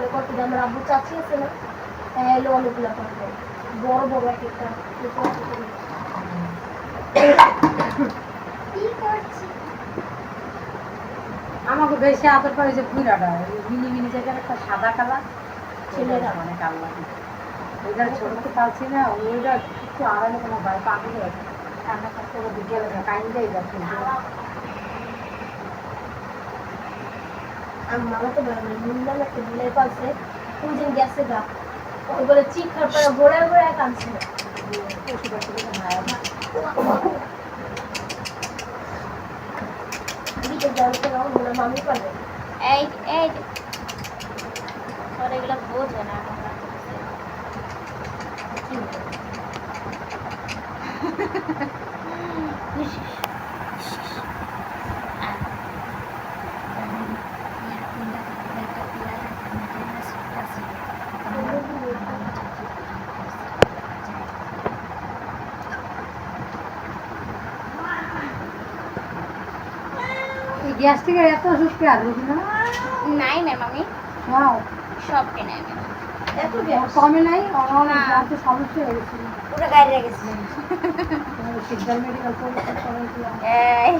তাহলে কত দিয়ে আমার আব্বু চাচি আছে না? হ্যাঁ এলো অনেকগুলো পারবে বড় বড় এক একটা আমাকে বেশি আদর করে যে পুরাটা মিনি মিনি জায়গার একটা সাদা কালার ছেলেরা। মানে কালার ওইটা ছোটতে পারছি না ওইটা একটু আড়ালে কোনো ভয় পাবি ঠান্ডা করতে বিকেলে কাইন্ডাই যাচ্ছে আর মামা তো বলে মুন্ডাল একটা বিলাই পালছে ওই দিন গেছে গা ওই বলে চিৎকার করে ঘোড়ায় ঘোড়ায় কাঁদছে। মামি পালে। এই এই এগুলো বোঝে না এখন কি বলে? এই গ্যাস থেকে এত ওষুধ কে আর রুগী না? নাই ম্যাম আমি। নাও সব কিনে আমি। এত গ্যাস? কমে নাই? অনেক না। তো সমস্যা হয়ে গেছিল পুরো রেখেছে সিদ্ধার মেডিকেল করেছিলাম এই।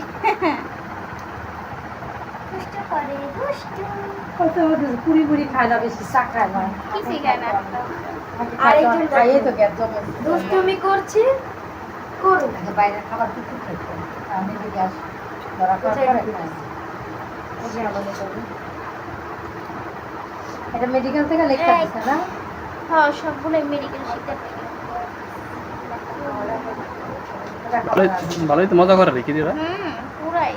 দুষ্ট করে দুষ্ট। কত পুরি পুরি খায় না বেশি চা খায় না। কি শিখায় না আরেকজন খাইয়ে তো গ্যাস দুষ্টুমি করছে করুন আগে বাইরের খাবার কিছু খেতে আমি যে গ্যাস এটা মেডিকেল থেকে লেখা। দিচ্ছে না? হ্যাঁ সবগুলো মেডিকেল শিখতে ভালোই তো মজা করে রেখে দিরা হুম পুরাই।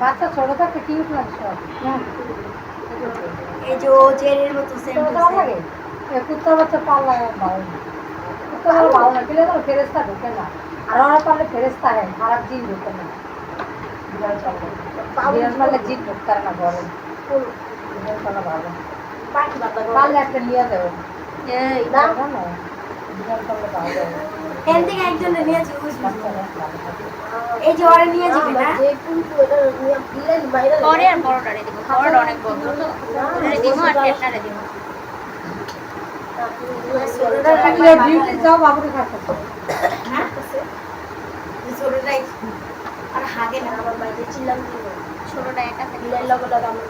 বাচ্চা ছোট থাকতে কি উঠলাম সব। এই যে ও চেরির মতো সেন্ট লাগে। কুত্তা বাচ্চা পাল্লা ভালো না কুত্তা ভালো ভালো না কিলে তো ফেরেস্তা ঢুকে না। আর ওরা পারলে ফেরেস্তা হয় খারাপ জিন ঢুকে না। জিন ঢুকতে না ঘরে। ভালো। পারলে একটা নিয়ে যাবে। না। না বিড়াল পারলে ভালো যাবে এখান থেকে একজনে নিয়েছি বুঝবি বাচ্চারা ভালো থাকে এই যে ওরে নিয়ে যাবি না যে কিন্তু এটা নিয়ে দিলেন বাইরে পরে আর বড়টারে দিব বড়টা অনেক বড় তো ওটারে দিব আর টেটনারে দিব। থাকলে ডিউটি যাও বাবুকে খাচ্ছে হ্যাঁ ছোটটাই আর হাগে না আমার বাড়িতে চিল্লাম ছোটটা একা থাকে বিলের লগে লগে আমার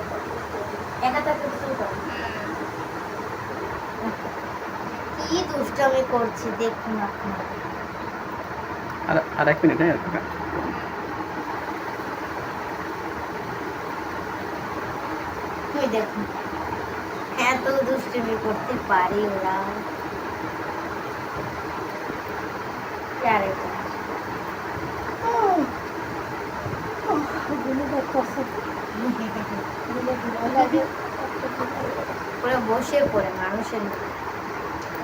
একা থাকতে তো শুরু করে কি দুষ্টামি করছি দেখুন আপনারা আর আর এক মিনিট হ্যাঁ। ওই দেখুন এত দুষ্টুমি করতে পারে ওরা বসে পড়ে মানুষের মতো।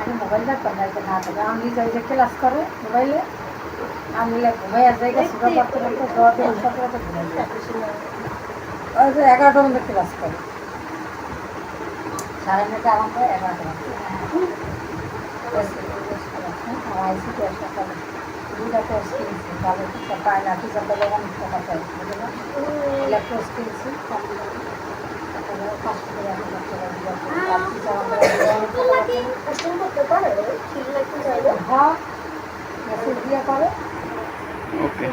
আমি মোবাইল দেখতাম না থাকে আমি নিজে যে ক্লাস করে মোবাইলে আমি ঘুমাই আর জায়গা সুরা পড়তে পড়তে দশ দিন সতেরো তো ঘুমাই যায়। ওই যে এগারোটা মধ্যে ক্লাস করে সাড়ে নটা আমার করে এগারোটা আমার আইসিটি একটা করে দুইটা কোর্স কিনছি ভালো টিচার পায় না টিচার পেলে অনেক টাকা পাই বুঝলো কোর্স কিনছি পাঁচশো করে আমি বাচ্চারা দিলাম আর teacher ঠিক লাগতে চাইলে হ্যাঁ মেসেজ দিয়ে করে ওকে